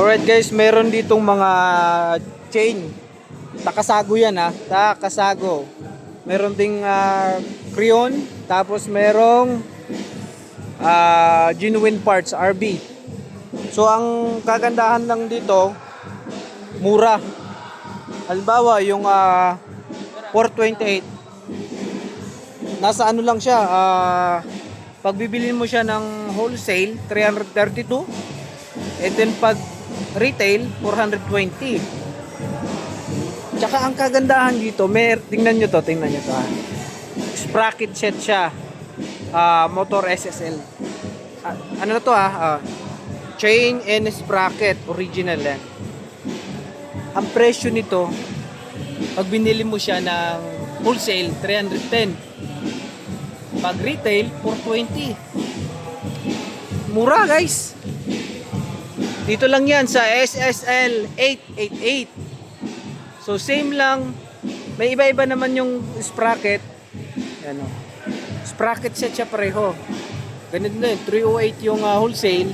Alright guys, meron ditong mga chain. Takasago yan ha. Takasago. Meron ding ah, Creon. Tapos merong ah, genuine parts, RB. So ang kagandahan lang dito, mura. Halimbawa, yung ah, 428. Nasa ano lang siya, ah, pag bibilin mo siya ng wholesale, 332. And then pag retail, 420. Tsaka ang kagandahan dito, may, tingnan nyo to, tingnan nyo to ha. Sprocket set siya. Ah, motor SSL. Ah, ano na to ha? Ah, chain and sprocket, original yan. Ang presyo nito, pag binili mo siya ng wholesale, 310. Pag retail, 420. Mura guys. Dito lang yan sa SSL 888. So same lang. May iba-iba naman yung sprocket. Yan o. Sprocket set siya pareho. Ganito na yun. 308 yung ah, wholesale.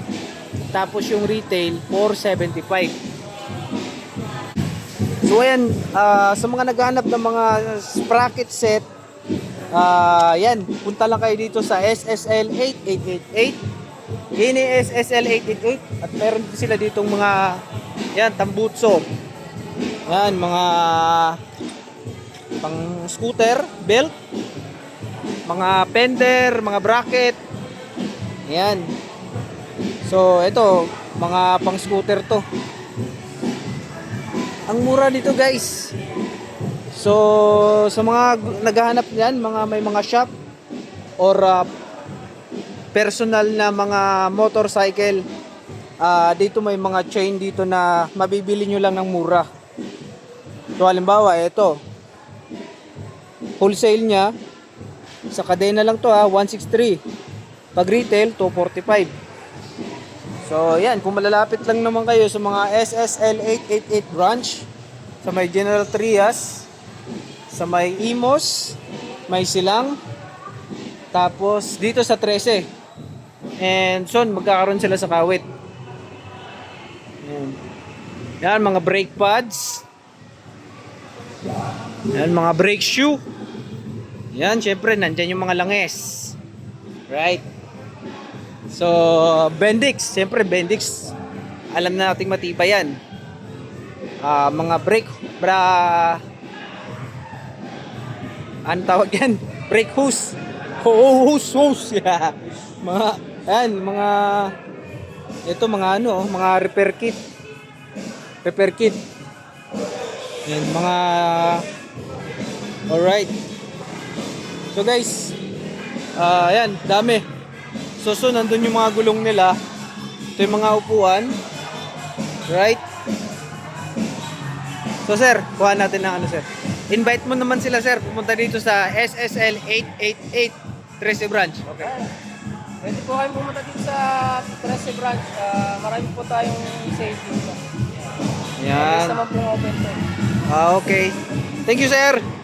Tapos yung retail, 475. So ayan, ah, sa mga naghahanap ng mga sprocket set, ah, yan, punta lang kayo dito sa SSL 8888. Ini SSL 888 at meron din sila ditong mga yan, tambutso. Yan, mga pang scooter, belt, mga fender, mga bracket. Yan. So, ito, mga pang scooter to. Ang mura dito, guys. So, sa mga naghahanap niyan, mga may mga shop or uh, personal na mga motorcycle, ah, dito may mga chain dito na mabibili nyo lang ng mura. So, halimbawa, ito. Wholesale niya, sa kadena lang to ha, 163. Pag retail, 245. So, yan. Kung malalapit lang naman kayo sa mga SSL 888 branch, sa may General Trias, sa may Imos, may Silang, tapos dito sa 13. And soon, magkakaroon sila sa Kawit. Yan. Yan, mga brake pads. Yan, mga brake shoe. Yan, syempre, nandyan yung mga langes. Right? So, Bendix, siyempre Bendix, alam na nating matibay yan. Ah, mga brake, bra, ano tawag yan? Brake hose. Hose, hose. Yeah. mga, ayan, mga, ito mga ano, mga repair kit. Repair kit. Yan, mga, alright. So guys, ah, ayan, dami. So, so, nandun yung mga gulong nila. Ito yung mga upuan. Right? So, sir, kuha natin ng ano, sir. Invite mo naman sila, sir. Pumunta dito sa SSL 888 Trece Branch. Okay. Pwede po kayo pumunta dito sa Trece Branch. Ah, marami po tayong safety dito. Yes. Yan. naman po open to. Ah, okay. Thank you, sir.